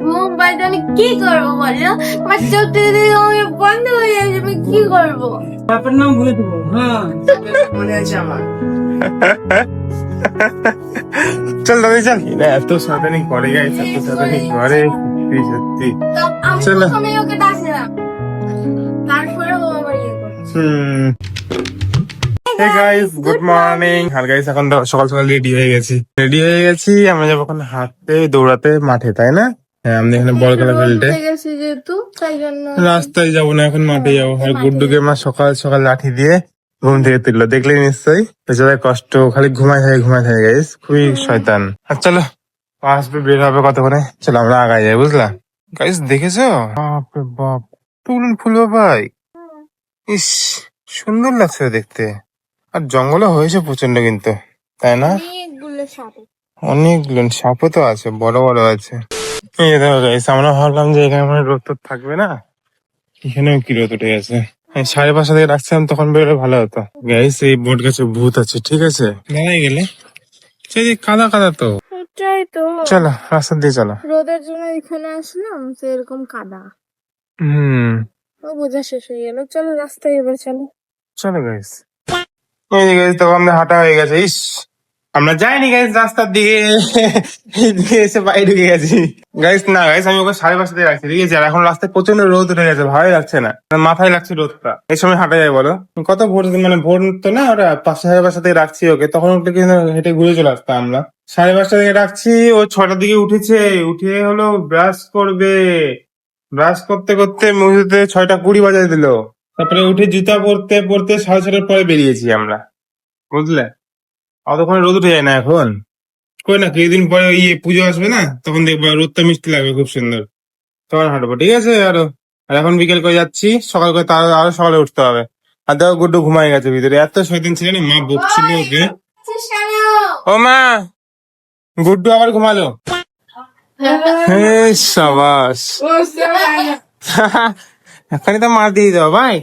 ঘুম কি করব বলো আমার চোখ থেকে বন্ধ হয়ে যাচ্ছে আমি কি করব বাপের নাম ভুলে দেবো হ্যাঁ মনে আছে আমার চল। দাদা চল না এত সাদানি করে গাইস এত সাদানি করে সত্যি সত্যি তো আমি ওকে ডাকলাম তারপরে ও আবার ইয়ে করছে। Hmm. Hey guys good morning আর গাইস এখন সকাল সকাল রেডি হয়ে গেছি। রেডি হয়ে গেছি আমরা যাব এখন হাঁটতে দৌড়াতে মাঠে তাই না? হ্যাঁ আমরা এখানে যেহেতু তাই জন্য রাস্তায় যাব না এখন মাঠে যাব। আর গুড্ডুকে মা সকাল সকাল লাঠি দিয়ে ঘুম থেকে তুললো দেখলে নিশ্চয়ই বেচারা কষ্ট খালি ঘুমায় থাকে ঘুমায় থাকে গাইস খুবই শয়তান। আর চলো আসবে বের হবে কতক্ষণে? চলো আমরা আগাই যাই বুঝলা? গাইস দেখেছ? বাপরে বাপ তুলুন ফুল ভাই। ইস সুন্দর লাগছে দেখতে। আর জঙ্গলে হয়েছে প্রচণ্ড কিন্তু তাই না? অনেকগুলো সাপ। অনেকগুলো সাপও তো আছে বড় বড় আছে। এই দেখো গাইস আমরা ভাবলাম যে এখানে মনে রোদ টোদ থাকবে না। এখানেও কি রোদ উঠে গেছে? সাড়ে পাঁচটা থেকে রাখছিলাম তখন বেরোলে ভালো হতো। গাইস এই বট গাছে ভূত আছে ঠিক আছে? দাঁড়াই গেলে? সেই কাদা কাদা তো। তো। চলো রাস্তা দিয়ে চলো। রোদের জন্য এখানে আসলাম তো এরকম কাদা। হুম। ও বোঝা শেষ হয়ে গেল। চলো রাস্তায় এবার চলো। চলো গাইস এই গাইস তখন আমাদের হাঁটা হয়ে গেছে, ইস। আমরা যাইনি গাইস রাস্তার দিকে। এদিকে এসে বাইরে ঢুকে গেছি। গাইস না গাইস আমি ওকে সাড়ে পাঁচটা দিয়ে রাখছি, ঠিক আছে? আর এখন রাস্তায় প্রচণ্ড রোদ উঠে গেছে, ভালোই লাগছে না। মাথায় লাগছে রোদটা। এই সময় হাঁটা যায় বলো? কত ভোর মানে ভোর তো না, ওরা পাঁচটা সাড়ে পাঁচটা থেকে রাখছি ওকে, তখন ওকে কিন্তু হেঁটে ঘুরে চলে আসতাম আমরা। সাড়ে পাঁচটা থেকে রাখছি, ও ছটার দিকে উঠেছে, উঠে হলো ব্রাশ করবে। ব্রাশ করতে করতে মুহূর্তে ছয়টা কুড়ি বাজায় দিল। তারপরে উঠে জুতা পরতে পরতে সাড়ে ছটার পরে বেরিয়েছি আমরা। বুঝলে? অতক্ষণ রোদ উঠে যায় না এখন। কই না কিছুদিন পরে ইয়ে পুজো আসবে না? তখন দেখব রোদটা মিষ্টি লাগবে খুব সুন্দর। তখন হাঁটবো ঠিক আছে? আরও আর এখন বিকেল করে যাচ্ছি সকাল করে তার আরও সকালে উঠতে হবে। আর দেখো গুড্ডু ঘুমাই গেছে ভিতরে। এত শয়তান ছিল না মা বকছিল ওকে। ও মা গুড্ডু আবার ঘুমালো? হে সাবাস। এখানে তো মার দিয়ে দাও ভাই।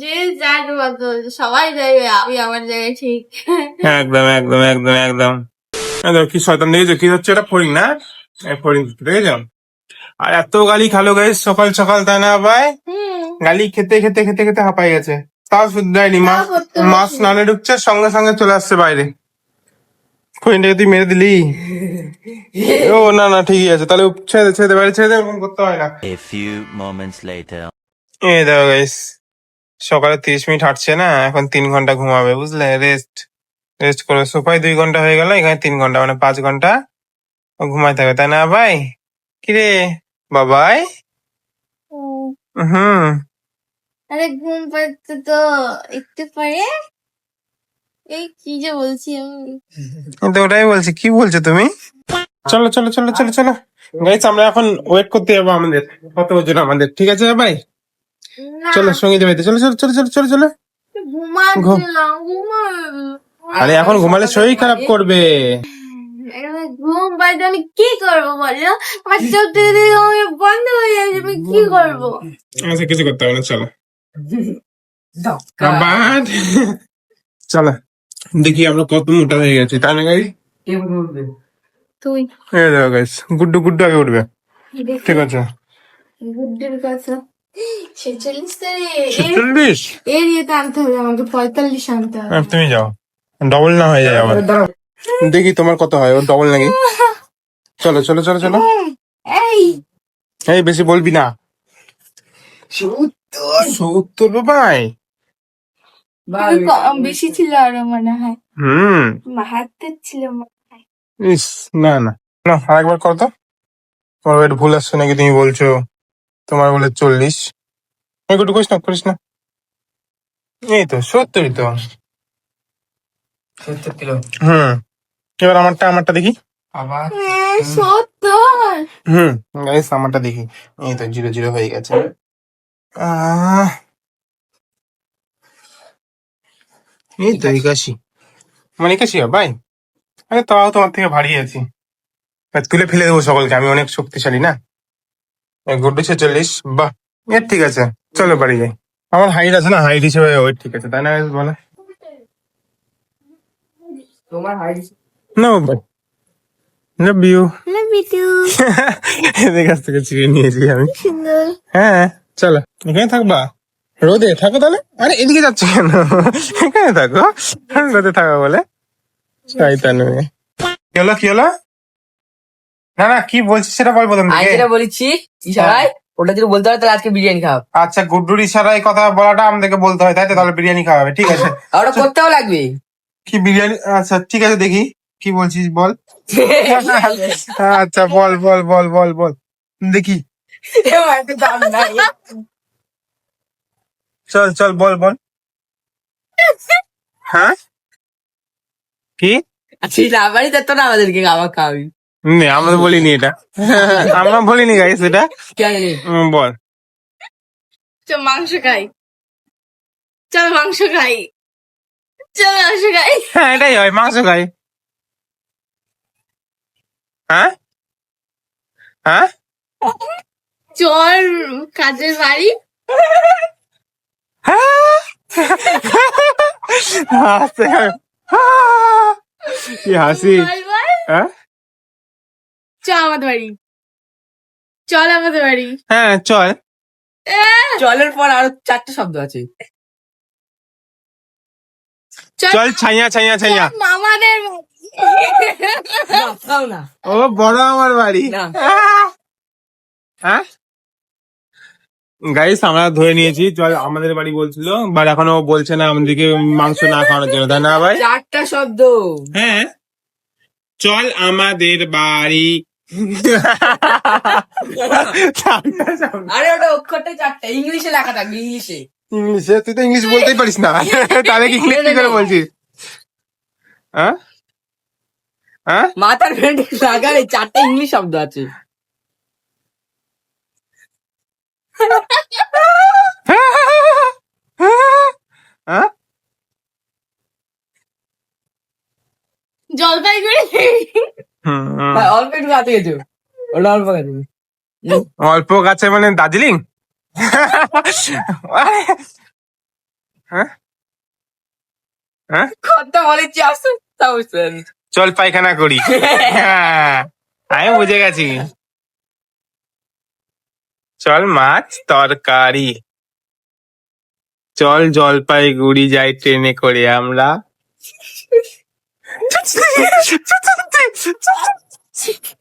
যে যার মতো সবাই যাইবে আমি আমার জায়গায় ঠিক। একদম একদম একদম একদম। কি শয়তান দেখেছ? কি হচ্ছে? এটা ফড়িং না? এই ফড়িং দেখেছ আর এত গালি খালো গাইস সকাল সকাল তাই না ভাই। হুম গালি খেতে খেতে খেতে খেতে হাঁপাই গেছে। তাও শুধু দেয়নি মা মা স্নানে ঢুকছে সঙ্গে সঙ্গে চলে আসছে বাইরে। ফড়িংটাকে তুই মেরে দিলি? ও না না ঠিকই আছে। তাহলে ছেড়ে ছেড়ে দে বাইরে ছেড়ে দে এরকম করতে হয় না। A few moments later. এই দেখো গাইস সকালে তিরিশ মিনিট হাঁটছে না এখন তিন ঘণ্টা ঘুমাবে বুঝলে? রেস্ট রেস্ট করবে সোফায় দুই ঘণ্টা হয়ে গেল এখানে তিন ঘণ্টা মানে পাঁচ ঘণ্টা ও ঘুমাই থাকবে তাই না ভাই? কিরে বাবাই? হুম। হুম। আরে ঘুম পাড়তে তো একটু পরে। এই কি যে বলছি আমি? ওটাই বলছি কি বলছো তুমি? চলো চলো চলো চলো চলো। গাইস আমরা এখন ওয়েট করতে যাব আমাদের কত ওজন আমাদের ঠিক আছে ভাই? চলো সংগীত বাড়িতে চলো চলো চলো চলো চলো চলো। আরে এখন ঘুমালে শরীর খারাপ করবে। ঘুম পাইতে আমি কি করব বলো? আমার চোখ বন্ধ হয়ে যাচ্ছে আমি কি করব? আচ্ছা কিছু করতে হবে না চলো। চলো। দেখি আমরা কত মোটা হয়ে গেছি তাই না বলবে তুই। এই দেখো গাইস গুড্ডু গুড্ডু আগে উঠবে। ঠিক আছে। গুড্ডের কথা। ছেচল্লিশ ছেচল্লিশ? এর ইয়েতে আনতে হবে আমাকে পঁয়তাল্লিশ আনতে হবে। তুমি যাও। ডবল না হয়ে যায় দাঁড়াও। দেখি তোমার কত হয় ওর ডবল নাকি? চলো চলো চলো চলো। এই। এই বেশি বলবি না। সত্তর। বাবাই একটু কম বেশি ছিল আরও মনে হয়। হুম। ছিল মনে হয়। ইস না না। না আরেকবার কর তো। তোমার একটু ভুল আসছে নাকি তুমি বলছো? তোমার বলে চল্লিশ। একটু করিস না করিস না। এই তো সত্তরই তো। সত্তর কিলো। হুম। এবার আমারটা আমারটা দেখি। আবার হ্যাঁ, সত্তর। হুম গাইস আমারটা দেখি। এই তো জিরো জিরো হয়ে গেছে। আহ, এই তো একাশি। মানে একাশি ভাই আরে তাও তোমার থেকে ভারী আছি। তুলে ফেলে দেবো সকলকে আমি অনেক শক্তিশালী না? গুড্ডু ছেচল্লিশ বাহ এ ঠিক আছে চলো বাড়ি যাই। আমার হাইট আছে না হাইট হিসেবে ওই ঠিক আছে তাই না বলো? তোমার height no love you love you এদের কাছ থেকে চিড়ে নিয়েছি আমি। হ্যাঁ চলো এখানে থাকবা? রোদে থাকো তাহলে? আরে এদিকে যাচ্ছ কেন? এখানে থাকো। রোদে থাকো বলে। শয়তান মেয়ে। কি হলো কি হলো? না না কি বলছিস সেটা বল প্রথম আমি যেটা বলেছি ইশারায় ওটা যদি বলতে পারে তাহলে আজকে বিরিয়ানি খাও আচ্ছা গুড্ডুর ইশারায় কথা বলাটা আমাদেরকে বলতে হয় তাই তো? তাহলে বিরিয়ানি খাওয়াবে ঠিক আছে। আর করতেও লাগবে। কি বিরিয়ানি? আচ্ছা ঠিক আছে দেখি। কি বলছিস বল। আচ্ছা বল বল বল বল বল। দেখি এবার একটু দাম নাই। চল চল বল বল। হ্যাঁ? কি? আচ্ছা বাড়ি তো না আমাদেরকে খাবার খাওয়াবি? নে আমরা বলিনি এটা। আমরা বলিনি গাইস এটা। বল। চল মাংস খাই। চল মাংস খাই। চল মাংস খাই। হ্যাঁ এটাই হয় মাংস খাই। হ্যাঁ? হ্যাঁ? চল কাজের বাড়ি। কি হাসি? হ্যাঁ? চল আমাদের বাড়ি। চল আমাদের বাড়ি। হ্যাঁ চল। জলের পর আরও চারটে শব্দ আছে। চল। ছাইয়া ছাইয়া ছাইয়া। মামাদের বাড়ি। না, ও বড় আমার বাড়ি। হ্যাঁ? গাইস আমরা ধরে নিয়েছি চল আমাদের বাড়ি বলছিল বাট এখনও ও বলছে না আমাদেরকে মাংস না খাওয়ানোর জন্য। তাই না ভাই। চারটা শব্দ। হ্যাঁ। চল আমাদের বাড়ি। আরে ওটা অক্ষরটাই চারটা। ইংলিশে লেখা থাকবে ইংলিশে। ইংলিশে? তুই তো ইংলিশ বলতেই পারিস না। তাহলে কি ইংলিশ করে বলছিস? হ্যাঁ? হ্যাঁ? মাথার ফ্রেন্ড লাগালে চারটা ইংলিশ শব্দ আছে হ্যাঁ জলপাইগুড়ি? অল্প একটু কাছে গেছো। ওটা অল্প কাছে। অল্প গাছে মানে দার্জিলিং? হ্যাঁ? হ্যাঁ? কথা বলেছি পায়খানা করি। হ্যাঁ, আমি বুঝে গেছি। চল মাছ তরকারি। চল জলপাইগুড়ি যাই ট্রেনে করে আমরা।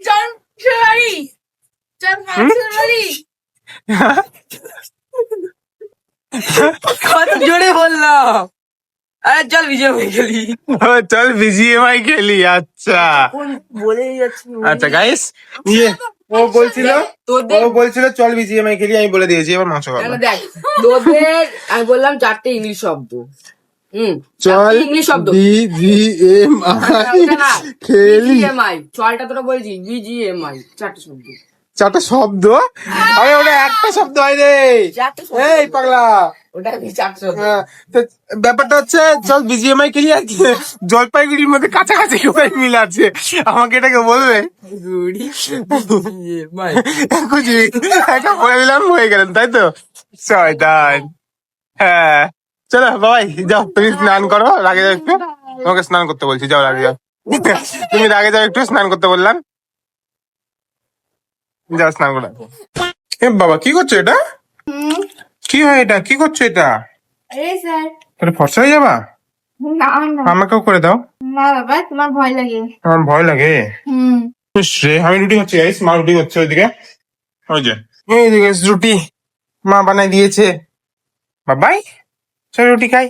চল মাংসের বাড়ি চল মাংসের বাড়ি কত জোরে বললাম আরে চল বিজয় হয়ে গেলি। ও, চল বিজিএমআই খেলি আচ্ছা। বলে যাচ্ছি। আচ্ছা গাইস ইয়ে ও বলছিল ও বলছিল চল বিজিএমআই খেলি আমি বলে দিয়েছি এবার মাছ খাব। দেখ তোদের আমি বললাম চারটে ইংলিশ শব্দ। হুম চল ইংলিশ শব্দ। বিজিএমআই ওটা না। খেলি। বিজিএমআই চলটা তোরা বলছি বিজিএমআই চারটে শব্দ। চারটা শব্দ? আরে ওটা একটা শব্দ হয় রে। এই পাগলা। হ্যাঁ, ব্যাপারটা হচ্ছে চল বিজিএমআই কি জলপাইগুড়ির মধ্যে কাছাকাছি কোথায় মিল আছে। আমাকে এটাকে বলবে? একটা বলে দিলাম হয়ে গেলেন তাই তো? শয়তান। হ্যাঁ। চলো বাবাই যাও তুমি স্নান করো রাগে যাও একটু। তোমাকে স্নান করতে বলছি যাও রাগে যাও। তুমি রাগে যাও একটু স্নান করতে বললাম। যাও স্নান করো এ বাবা কি করছ এটা? কি হয় এটা? কি করছ এটা? স্যার। তোর ফর্সা হয়ে যাবা? না না। আমাকেও করে দাও। না বাবা তোমার ভয় লাগে। আমার ভয় লাগে। হুম। রে আমি রুটি হচ্ছে গাইস। মা রুটি হচ্ছে ওইদিকে। ওই যে। এই যে guys, রুটি। মা বানাই দিয়েছে। বাবাই চল রুটি খাই।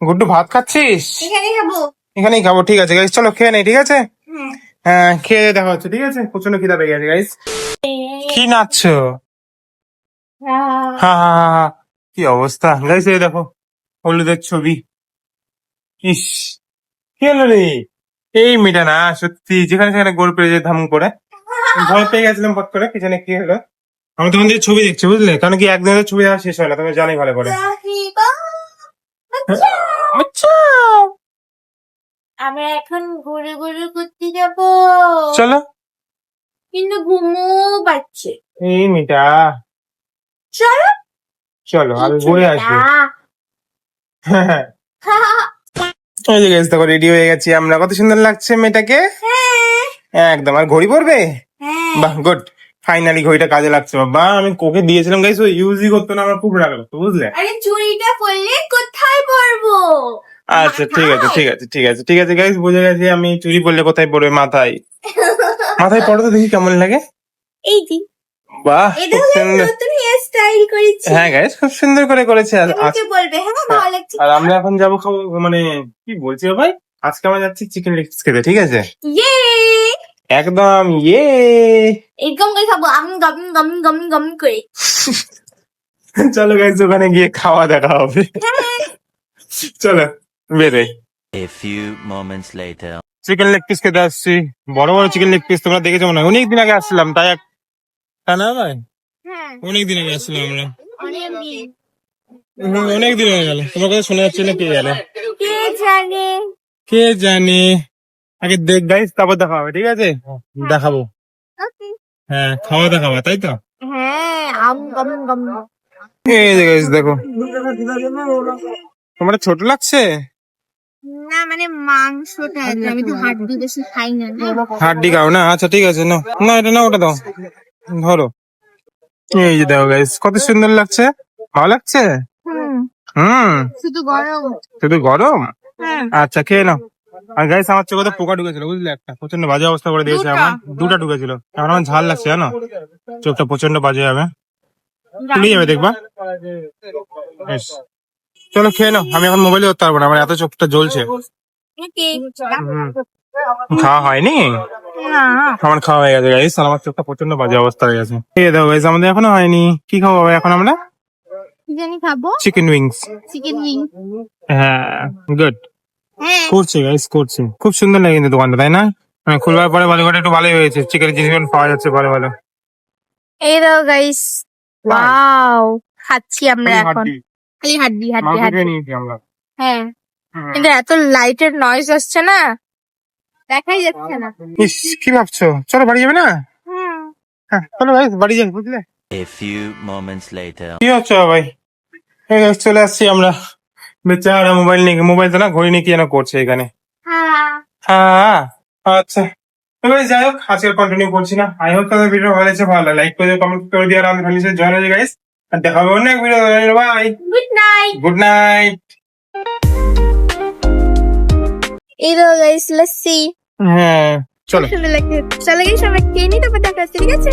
গুড্ডু ভাত খাচ্ছিস? এখানে খাব। এখানেই খাব ঠিক আছে। গাইস চলো খেয়ে নেই ঠিক আছে? হ্যাঁ খেয়ে দেখা হচ্ছে ঠিক আছে? প্রচণ্ড খিদা পেয়ে গেছে গাইস কি নাচছো? হা হা হা, হা। কি অবস্থা? গাইস এই দেখো হলুদের ছবি। ইস কি হলো রে? এই মেয়েটা না সত্যি যেখানে সেখানে গোল পেয়ে যেত ধাম করে। ভয় পেয়ে গেছিলাম পট করে পিছনে কি হলো। আমি তোমাদের ছবি দেখছি বুঝলে? কারণ কি একদিনের ছবি দেওয়া শেষ হয় না তুমি জানি ভালো করে। আচ্ছা। আমরা এখন ঘুরে ঘুরে করতে যাব। চলো। কিন্তু ঘুমো পাচ্ছে। এই মেয়েটা চলো। চলো আমি ঘুরে আসব। ওই যে গেছে দেখো রেডি হয়ে গেছি আমরা। কত সুন্দর লাগছে মেয়েটাকে। হ্যাঁ। একদম। আর ঘড়ি পড়বে হ্যাঁ। বাহ গুড ফাইনালি ঘড়িটা কাজে লাগছে। বাবা আমি কোকে দিয়েছিলাম। গাইস ও ইউজই করতো না আমার খুব রাগ লাগতো বুঝলে? আরে চুড়িটা পরলে কোথায় পরবো? আচ্ছা ঠিক আছে ঠিক আছে ঠিক আছে ঠিক আছে গাইস বুঝে গেছি আমি চুরি পরলে কোথায় পড়বে মাথায়। মাথায় পড়ো তো দেখি কেমন লাগে। এই যে। বাহ খুব সুন্দর। স্টাইল করেছি। হ্যাঁ গাইস খুব সুন্দর করে করেছে। আর বলবে? হ্যাঁ ভালো লাগছে। আর আমরা এখন যাব খাব মানে কি বলছি ভাই? আজকে আমরা যাচ্ছি চিকেন লেগ খেতে ঠিক আছে? ইয়ে একদম ইয়ে এরকম করে খাব আমি গম গম গম গম করে। চলো গাইস ওখানে গিয়ে খাওয়া দেখা হবে চলো। বেরোই A few moments later. Chicken leg piece খেতে আসছি। বড় বড় চিকেন লেগ পিস তোমরা দেখেছ মনে হয়। অনেকদিন আগে আসছিলাম তাই এক তা না ভাই? হ্যাঁ। অনেকদিন আগে আসছিলাম আমরা। অনেক দিন। হয়ে গেল। তোমার কথা শোনা যাচ্ছে না কে গেল কে জানে? কে জানে? আগে দেখ গাইস তারপর দেখা হবে ঠিক আছে? দেখাবো। Okay. হ্যাঁ খাওয়া দেখাবো তাই তো? হ্যাঁ আম গম গম। এই যে guys, দেখো। তোমার ছোট লাগছে? না মানে মাংসটা আমি তো হাড্ডি বেশি খাই না না? হাড্ডি খাও না? আচ্ছা ঠিক আছে নাও। না এটা না ওটা দাও। ধরো। এই যে দেখো গাইস কত সুন্দর লাগছে। ভালো লাগছে? হুম। হুম। শুধু গরম। শুধু গরম? হ্যাঁ। আচ্ছা খেয়ে নাও। আর গাইস আমার চোখে তো পোকা ঢুকেছিল বুঝলে একটা। প্রচণ্ড বাজে অবস্থা করে দিয়েছে আমার। দুটা ঢুকেছিল। এখন আমার ঝাল লাগছে জানো? চোখটা প্রচণ্ড বাজে যাবে খুলে যাবে দেখবা। চলো খেয়ে নাও। আমি এখন মোবাইলে ধরতে পারব না আমার এত চোখটা জ্বলছে। খাওয়া হয়নি? আমার খাওয়া হয়ে গেছে গাইস আমার চোখটা প্রচণ্ড বাজে অবস্থা হয়ে গেছে। খেয়ে দাও গাইস আমাদের এখনও হয়নি। কি খাব এখন আমরা? জানি খাব। চিকেন উইংস চিকেন হ্যাঁ গুড করছে গাইস করছে। খুব সুন্দর লাগে কিন্তু দোকানটা তাই না? মানে খুলবার পরে বালিঘাটে একটু ভালোই হয়েছে। চিকেন জিনিস পাওয়া যাচ্ছে ভালো ভালো। এই দাও গাইস ওয়াও খাচ্ছি আমরা এখন। খালি হাড্ডি হাড্ডি হাড্ডি। নিয়েছি আমরা। হ্যাঁ। কিন্তু এত লাইটের নয়েজ আসছে না। দেখাই যাচ্ছে না। ইস কি ভাবছ? চলো বাড়ি যাবে না? হ্যাঁ চলো ভাই বাড়ি যাই বুঝলে? A few moments later. কি হচ্ছে ভাই? এই চলে আসছি আমরা। বেচারা মোবাইল নিয়ে মোবাইল তো না ঘড়ি নিয়ে কি যেন করছে এখানে। হ্যাঁ। হ্যাঁ আচ্ছা। এবারে যাই হোক আজকে কন্টিনিউ করছি না। আই হোপ তাদের ভিডিও ভালো লাগছে ভালো লাইক করে কমেন্ট করে দিয়ে আর আমাদের ফ্যামিলি জয়েন হয়ে গাইস দেখা হবে অনেক video bye good night good night এই দাও গাইস লাস্সি হ্যাঁ চলো। সুন্দর লাগছে চলো গাইস আমরা খেয়ে নিই তারপর দেখা হচ্ছে ঠিক আছে